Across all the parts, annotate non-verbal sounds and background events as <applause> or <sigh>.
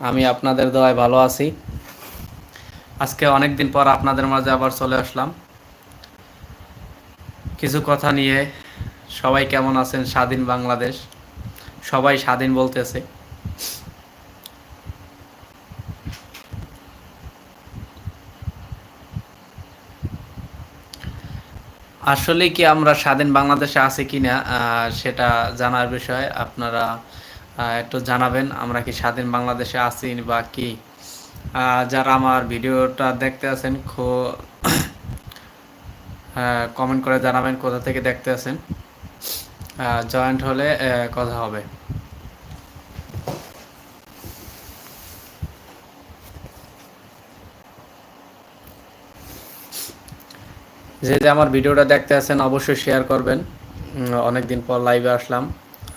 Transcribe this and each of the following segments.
আমি আপনাদের দোয়ায় ভালো আছি। আজকে অনেক দিন পর আপনাদের মাঝে আবার চলে আসলাম। কিছু কথা নিয়ে সবাই কেমন আছেন? স্বাধীন বাংলাদেশ। সবাই স্বাধীন বলতেছে। আসলে কি আমরা স্বাধীন বাংলাদেশে আছি কিনা সেটা জানার বিষয় আপনারা একটু জানাবেন আমরা কি স্বাধীন বাংলাদেশে আছি বা কি? যারা আমার ভিডিওটা দেখতে আছেন, খো <coughs> কমেন্ট করে জানাবেন কোথা থেকে দেখতে আছেন। জয়েন্ট হলে কথা হবে। যে যে আমার ভিডিওটা দেখতে আছেন, অবশ্যই শেয়ার করবেন। অনেকদিন পর লাইভে আসলাম।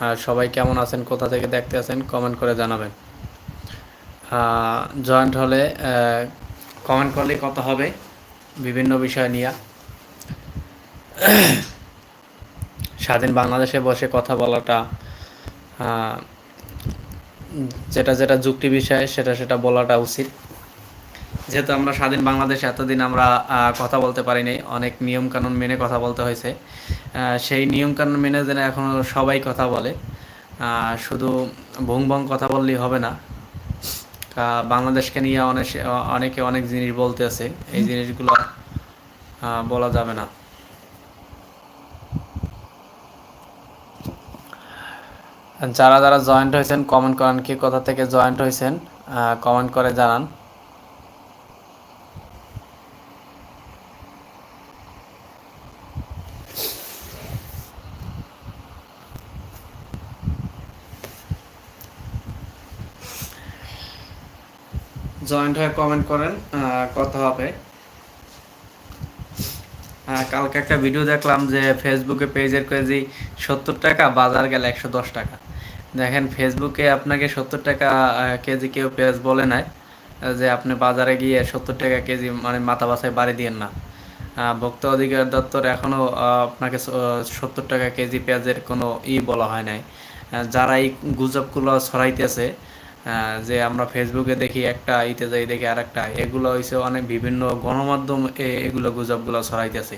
আর সবাই কেমন আছেন, কোথা থেকে দেখতে আছেন কমেন্ট করে জানাবেন। জয়েন্ট হলে কমেন্ট করলে কত হবে বিভিন্ন বিষয় নিয়ে। স্বাধীন বাংলাদেশে বসে কথা বলাটা যেটা যেটা যুক্তি বিষয়, সেটা সেটা বলাটা উচিত। যেহেতু আমরা স্বাধীন বাংলাদেশে এতদিন আমরা কথা বলতে পারিনি, অনেক নিয়ম কানুন মেনে কথা বলতে হয়েছে। সেই নিয়ম কানুন মেনে যেন এখন সবাই কথা বলে। শুধু ভং ভং কথা বললেই হবে না। বাংলাদেশকে নিয়ে অনেক অনেকে অনেক জিনিস বলতে আছে। এই জিনিসগুলো বলা যাবে না। যারা যারা জয়েন্ট হয়েছেন কমেন্ট করেন কি কোথা থেকে জয়েন্ট হয়েছেন কমেন্ট করে জানান। জয়েন্ট হয়ে কমেন্ট করেন কথা হবে। আহ, কালকে একটা ভিডিও দেখলাম যে ফেসবুকে পেজের কেজি সত্তর টাকা বাজার গেলে একশো দশ টাকা। দেখেন ফেসবুকে আপনাকে সত্তর টাকা কেজি কেউ পেজ বলে নাই যে আপনি বাজারে গিয়ে সত্তর টাকা কেজি মানে মাথা বাসায় বাড়ি দিয়েন না। ভোক্তা অধিকার দপ্তর এখনও আপনাকে সত্তর টাকা কেজি পেঁয়াজের কোনো ই বলা হয় নাই। যারা এই গুজবগুলো ছড়াইতেছে যে আমরা ফেসবুকে দেখি একটা, ইতে যাই দেখি আর একটা এগুলো হয়েছে অনেক বিভিন্ন গণমাধ্যম এগুলো গুজবগুলো ছড়াইতেছে।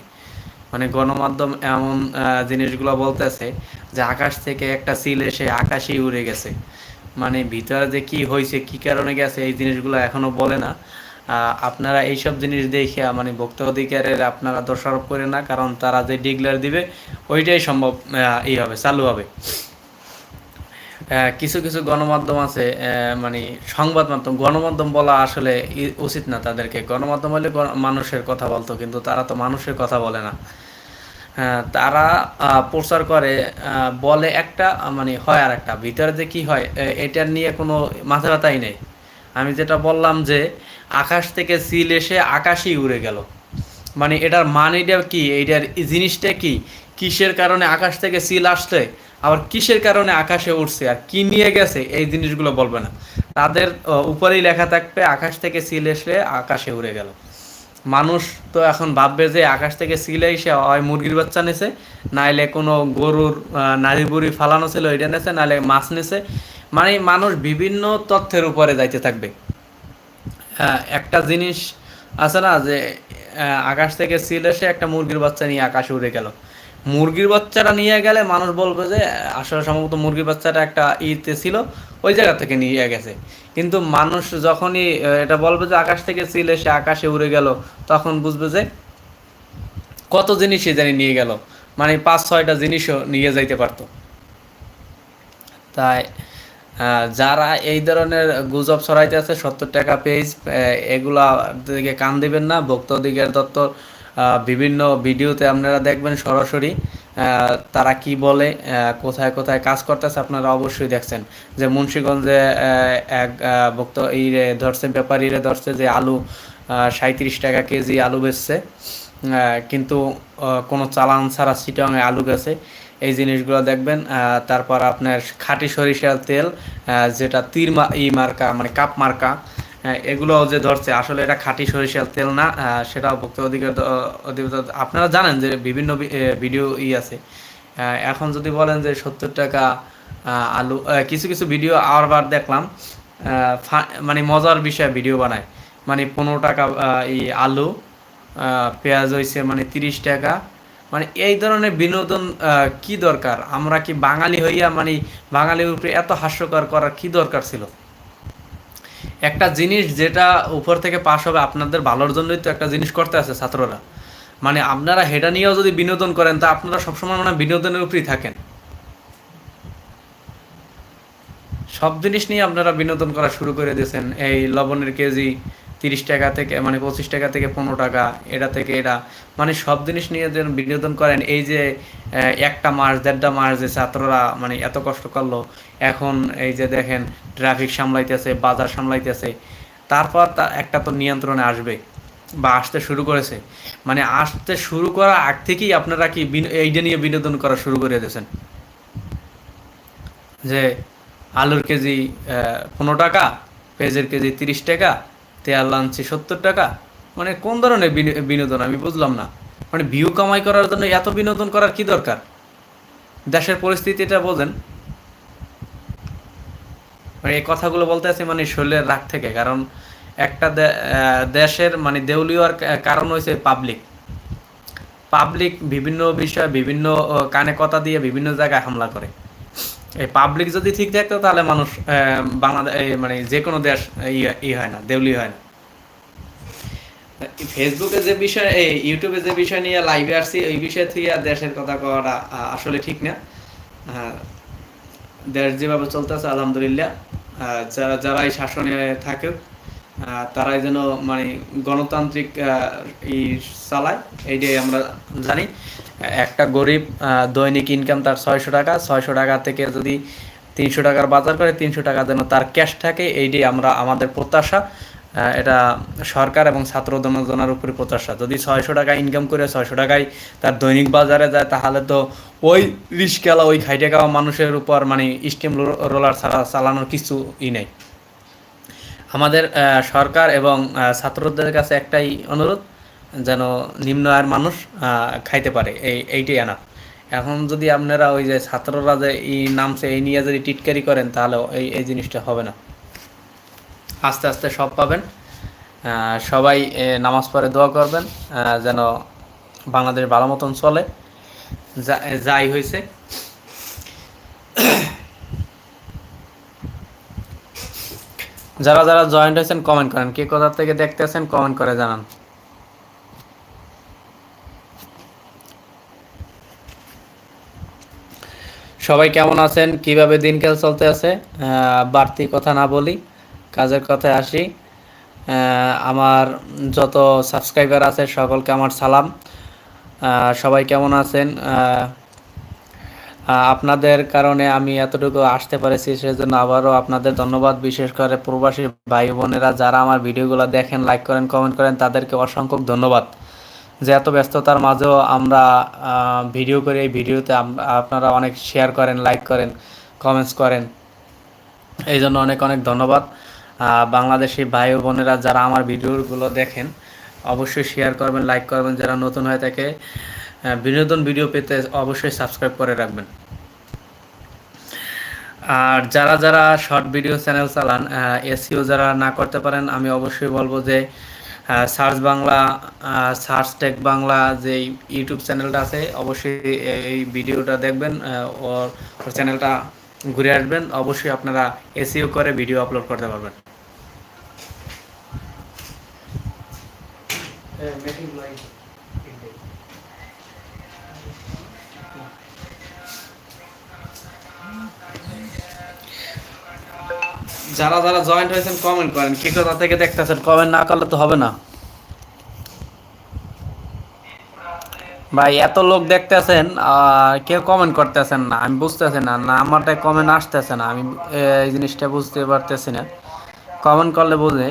মানে গণমাধ্যম এমন জিনিসগুলো বলতেছে যে আকাশ থেকে একটা সিল এসে আকাশেই উড়ে গেছে। মানে ভিতরে যে কি হয়েছে কি কারণে গেছে, এই জিনিসগুলো এখনও বলে না। আপনারা এইসব জিনিস দেখে মানে ভোক্তা অধিকারের আপনারা দোষারোপ করে না, কারণ তারা যে ডিক্লেয়ার দিবে, ওইটাই সম্ভব ই হবে, চালু হবে। কিছু কিছু গণমাধ্যম আছে মানে সংবাদ মাধ্যম গণমাধ্যম বলা আসলে উচিত না তাদেরকে। গণমাধ্যম হলে মানুষের কথা বলতো, কিন্তু তারা তো মানুষের কথা বলে না। তারা প্রচার করে বলে একটা মানে হয় আর একটা ভিতরে যে কি হয়, এ- এটার নিয়ে কোনো মাথা ব্যথাই নেই। আমি যেটা বললাম যে, আকাশ থেকে সিল এসে আকাশেই উড়ে গেল। মানে এটার মানেটা কি? এইটার এই জিনিসটা কি? কিসের কারণে আকাশ থেকে সিল আসছে? আবার কিসের কারণে আকাশে উঠছে আর কি নিয়ে গেছে, এই জিনিসগুলো বলবে না। তাদের উপরেই লেখা থাকবে, আকাশ থেকে সিল এসে আকাশে উড়ে গেল। মানুষ তো এখন ভাববে যে আকাশ থেকে সিলে এসে হয় মুরগির বাচ্চা নেছে, নাইলে কোনো গরুর নারী বুড়ি ফালানো ছিল, এটা নেছে, নাইলে মাছ নেছে। মানে মানুষ বিভিন্ন তথ্যের উপরে যাইতে থাকবে। একটা জিনিস আছে না যে আকাশ থেকে সিল এসে একটা মুরগির বাচ্চা নিয়ে আকাশে উড়ে গেল। মুরগির বাচ্চাটা নিয়ে গেলে মানুষ বলবে যে আসলে সম্ভবত মুরগির বাচ্চাটা একটা ইতে ছিল ওই জায়গা থেকে নিয়ে গেছে। কিন্তু মানুষ যখনই এটা বলবে যে আকাশ থেকে সিল এসে আকাশে উড়ে গেল তখন বুঝবে যে কত জিনিসই জানি নিয়ে গেল। মানে পাঁচ ছয়টা জিনিসও নিয়ে যাইতে পারতো। তাই যারা এই ধরনের গুজব ছড়াইতে আছে সত্তর টাকা পেজ এগুলা দিকে কান দিবেন না ভোক্তা অধিকার দপ্তর আহ, বিভিন্ন ভিডিওতে আপনারা দেখবেন সরাসরি তারা কি বলে কোথায় কোথায় কাজ করতেছে আপনারা অবশ্যই দেখছেন। যে মুন্সীগঞ্জে এক ভোক্তা এই ধরছে ব্যাপারীরে ধরছে যে আলু সাঁত্রিশ টাকা কেজি আলু বেচছে কিন্তু কোনো চালান ছাড়া চিটংয়ে আলু গেছে। এই জিনিসগুলো দেখবেন তারপর আপনার খাঁটি সরিষার তেল যেটা তীর ই মার্কা মানে কাপ মার্কা এগুলো যে ধরছে, আসলে এটা খাঁটি সরিষার তেল না সেটাও ভোক্তা অধিকার অধিদপ্তর আপনারা জানেন যে বিভিন্ন ভিডিও ই আছে। এখন যদি বলেন যে সত্তর টাকা আলু কিছু কিছু ভিডিও আবার দেখলাম মানে মজার বিষয়ে ভিডিও বানায়। মানে পনেরো টাকা এই আলু পেঁয়াজ হয়েছে মানে তিরিশ টাকা। মানে এই ধরনের বিনোদন কি দরকার? আমরা কি বাঙালি হইয়া মানে বাঙালির উপরে এত হাস্যকর করার কি দরকার ছিল? একটা জিনিস যেটা উপর থেকে পাশ হবে আপনাদের ভালোর জন্যই তো একটা জিনিস করতে আছে ছাত্ররা। মানে আপনারা হেটা নিয়েও যদি বিনোদন করেন, তা আপনারা সবসময় মানে বিনোদনের উপরেই থাকেন। সব জিনিস নিয়ে আপনারা বিনোদন করা শুরু করে দিয়েছেন। এই লবণের কেজি তিরিশ টাকা থেকে মানে পঁচিশ টাকা থেকে পনেরো টাকা, এটা থেকে এটা। মানে সব জিনিস নিয়ে যেন বিনোদন করেন, এই যে একটা মাস, দেড়টা মাস যে ছাত্ররা মানে এত কষ্ট করল, এখন এই যে দেখেন ট্রাফিক সামলাইতেছে, বাজার সামলাইতেছে, তারপর তা একটা তো নিয়ন্ত্রণে আসবে বা আসতে শুরু করেছে। মানে আসতে শুরু করার আগ থেকেই আপনারা কি এইটা নিয়ে বিনোদন করা শুরু করে দিয়েছেন? যে আলুর কেজি পনেরো টাকা, পেঁয়াজের কেজি তিরিশ টাকা তেল আনছি সত্তর টাকা? মানে কোন ধরনের বিনোদন? আমি বুঝলাম না। মানে ভিউ কামাই করার জন্য এত বিনোদন করার কি দরকার? দেশের পরিস্থিতিটা বোঝেন। মানে এই কথাগুলো বলতে আছে মানে শরীরের রাগ থেকে, কারণ একটা দেশের মানে দেউলিয়ার কারণ হয়েছে পাবলিক পাবলিক বিভিন্ন বিষয়ে বিভিন্ন কানে কথা দিয়ে বিভিন্ন জায়গায় হামলা করে। এই পাবলিক যদি ঠিক থাকতো তাহলে মানুষ বাংলাদেশ মানে যে কোনো দেশ ই- হয় না দেউলি হয় না। ফেসবুকে যে বিষয়, এই ইউটিউবে যে বিষয় নিয়ে লাইভে আসছি, ওই বিষয় থেকে দেশের কথা কওয়াটা আসলে ঠিক না। দেশ যেভাবে চলতেছে, আলহামদুলিল্লাহ। যারা যারা এই শাসনে থাকে তারাই যেন মানে গণতান্ত্রিক ই চালায়, এইটাই আমরা জানি। একটা গরিব দৈনিক ইনকাম তার ছয়শো টাকা ছয়শো টাকা থেকে যদি তিনশো টাকার বাজার করে, তিনশো টাকা যেন তার ক্যাশ থাকে এইটি আমরা, আমাদের প্রত্যাশা। এটা সরকার এবং ছাত্র জনগণের উপরে প্রত্যাশা। যদি ছয়শো টাকা ইনকাম করে, ছয়শো টাকায় তার দৈনিক বাজারে যায়, তাহলে তো ওই রিস্কেলা ওই খাইটে খাওয়া মানুষের উপর মানে স্টিম রোলার চালানোর কিছু ই নেই। আমাদের সরকার এবং ছাত্রদের কাছে একটাই অনুরোধ যেন নিম্ন আয়ের মানুষ খাইতে পারে। এই, এইটাই আনা। এখন যদি আপনারা ওই যে ছাত্ররা যে এই নামছে, এই নিয়ে যদি টিটকারি করেন, তাহলে এই এই জিনিসটা হবে না। আস্তে আস্তে সব পাবেন। সবাই নামাজ পড়ে দোয়া করবেন যেন বাংলাদেশ ভালো মতন চলে। যাই হয়েছে। যারা যারা জয়েন্ট হয়েছেন কমেন্ট করেন। কে কোথা থেকে দেখতেছেন কমেন্ট করে জানান। সবাই কেমন আছেন? কীভাবে দিনকাল চলতে আছে? বাড়তি কথা না বলি, কাজের কথায় আসি। আমার যত সাবস্ক্রাইবার আছে সকলকে আমার সালাম। সবাই কেমন আছেন? আপনাদের কারণে আমি এতটুকু আসতে পেরেছি, সেজন্য আবারও আপনাদের ধন্যবাদ। বিশেষ করে প্রবাসী ভাই বোনেরা যারা আমার ভিডিওগুলো দেখেন লাইক করেন কমেন্ট করেন, তাদেরকে অসংখ্য ধন্যবাদ। যে এত ব্যস্ততার মাঝেও আমরা ভিডিও করি, এই ভিডিওতে আপনারা অনেক শেয়ার করেন লাইক করেন কমেন্টস করেন। এই জন্য অনেক অনেক ধন্যবাদ। বাংলাদেশি ভাই বোনেরা যারা আমার ভিডিওগুলো দেখেন, অবশ্যই শেয়ার করবেন লাইক করবেন। যারা নতুন হয়ে থাকে বিনোদন ভিডিও পেতে অবশ্যই সাবস্ক্রাইব করে রাখবেন। আর যারা যারা শর্ট ভিডিও চ্যানেল চালান এসিও যারা না করতে পারেন, আমি অবশ্যই বলব যে search Bangla search tech Bangla যে ইউটিউব চ্যানেলটা আছে, অবশ্যই এই ভিডিওটা দেখবেন ওর চ্যানেলটা ঘুরে আসবেন, অবশ্যই আপনারা এসিও করে ভিডিও আপলোড করতে পারবেন। যারা যারা জয়েন্ট হয়েছেন কমেন্ট করেন। কি কোথা থেকে দেখতেছেন? কমেন্ট না করলে তো হবে না। ভাই, এত লোক দেখতেছেন কেউ কমেন্ট করতেছেন না। আমি বুঝতেছি না না আমারটা কমেন্ট আসতেছে না। আমি এই জিনিসটা বুঝতে পারতেছি না। কমেন্ট করলে বুঝে।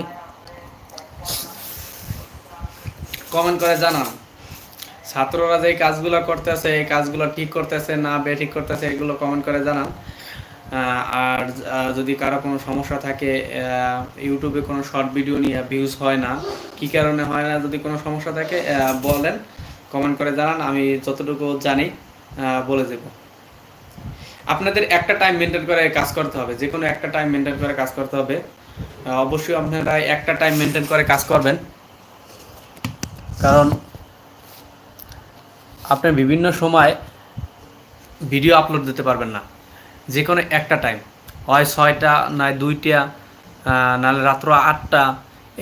কমেন্ট করে জানান। ছাত্ররা যে কাজগুলো করতেছে, এই কাজগুলো ঠিক করতেছে, না বে ঠিক করতেছে, এগুলো কমেন্ট করে জানান। আর যদি কারও কোনো সমস্যা থাকে ইউটিউবে কোনো শর্ট ভিডিও নিয়ে ভিউজ হয় না, কি কারণে হয় না যদি কোনো সমস্যা থাকে বলেন কমেন্ট করে জানান, আমি যতটুকু জানি বলে দেব। আপনাদের একটা টাইম মেনটেন করে কাজ করতে হবে যে কোনো একটা টাইম মেনটেন করে কাজ করতে হবে। অবশ্যই আপনারা একটা টাইম মেনটেন করে কাজ করবেন। কারণ, আপনি বিভিন্ন সময় ভিডিও আপলোড দিতে পারবেন না। যে কোনো একটা টাইম হয় ছয়টা, নয় দুইটা নাহলে রাত্র আটটা।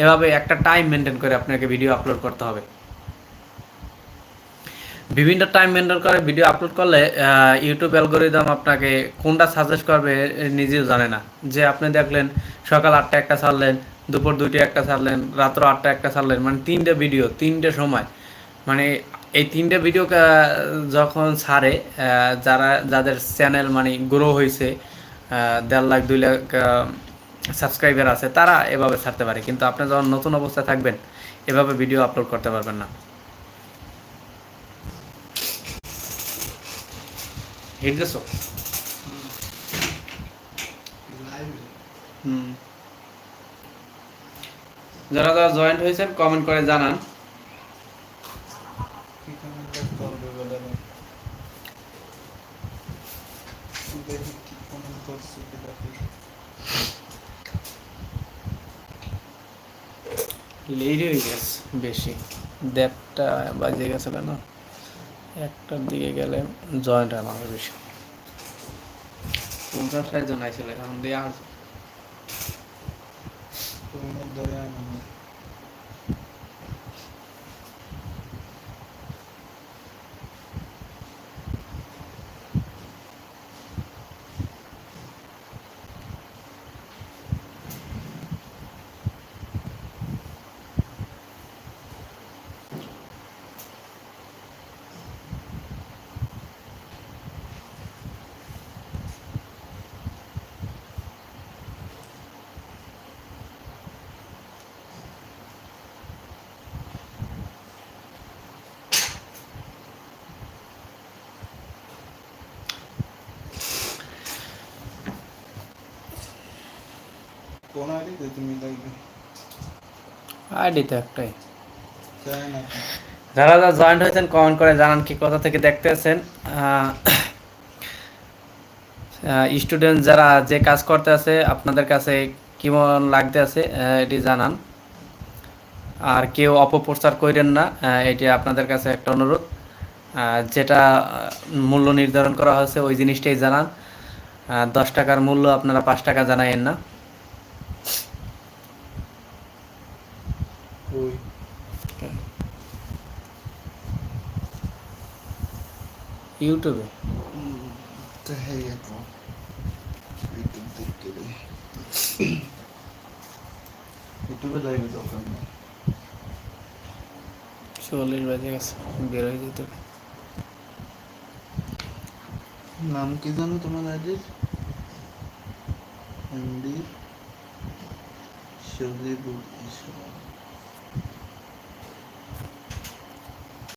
এভাবে একটা টাইম মেনটেন করে আপনাকে ভিডিও আপলোড করতে হবে। বিভিন্ন টাইম মেনটেন করে ভিডিও আপলোড করলে ইউটিউব অ্যালগোরিদম আপনাকে কোনটা সাজেস্ট করবে নিজেও জানে না। যে আপনি দেখলেন, সকাল আটটা একটা ছাড়লেন, দুপুর দুইটা একটা ছাড়লেন, রাত্র আটটা একটা ছাড়লেন মানে তিনটে ভিডিও তিনটে সময়। মানে এই তিনটে ভিডিও যখন ছাড়ে যারা, যাদের চ্যানেল মানে গ্রো হয়েছে দেড় লাখ, দুই লাখ সাবস্ক্রাইবার আছে, তারা এভাবে ছাড়তে পারে। কিন্তু আপনি যখন নতুন অবস্থায় থাকবেন, এভাবে ভিডিও আপলোড করতে পারবেন না। যারা যারা জয়েন্ট হয়েছেন কমেন্ট করে জানান। লেট হয়ে গেছে বেশি। দেড়টা বাজে গেছে কেন একটার দিকে গেলে জয়েন্ট হয় মানুষ বেশি পঞ্চাশ ষাট জন আইছিল এখন দিয়ে আর কোন আইডিতে তুমি দেখবে আইডি তো একটাই। যারা যারা জয়েন্ট হয়েছেন কমেন্ট করে জানান কি কোথা থেকে দেখতেছেন। স্টুডেন্ট যারা যে কাজ করতে আছে আপনাদের কাছে কেমন লাগতে আছে এটি জানান। আর কেউ অপপ্রচার করেন না এটি আপনাদের কাছে একটা অনুরোধ। যেটা মূল্য নির্ধারণ করা হয়েছে ওই জিনিসটাই জানান। দশ টাকার মূল্য আপনারা পাঁচ টাকা জানাইন না ওই ইউটিউবে তো হ্যাঁ এখন ইউটিউব দেখতে রে ইউটিউবে লাইভে দরকার নেই চল্লিশ বাজে গেছে বের হয়ে যেতে নাম কি জানো তোমার এমডি সজিবুল ইসলাম।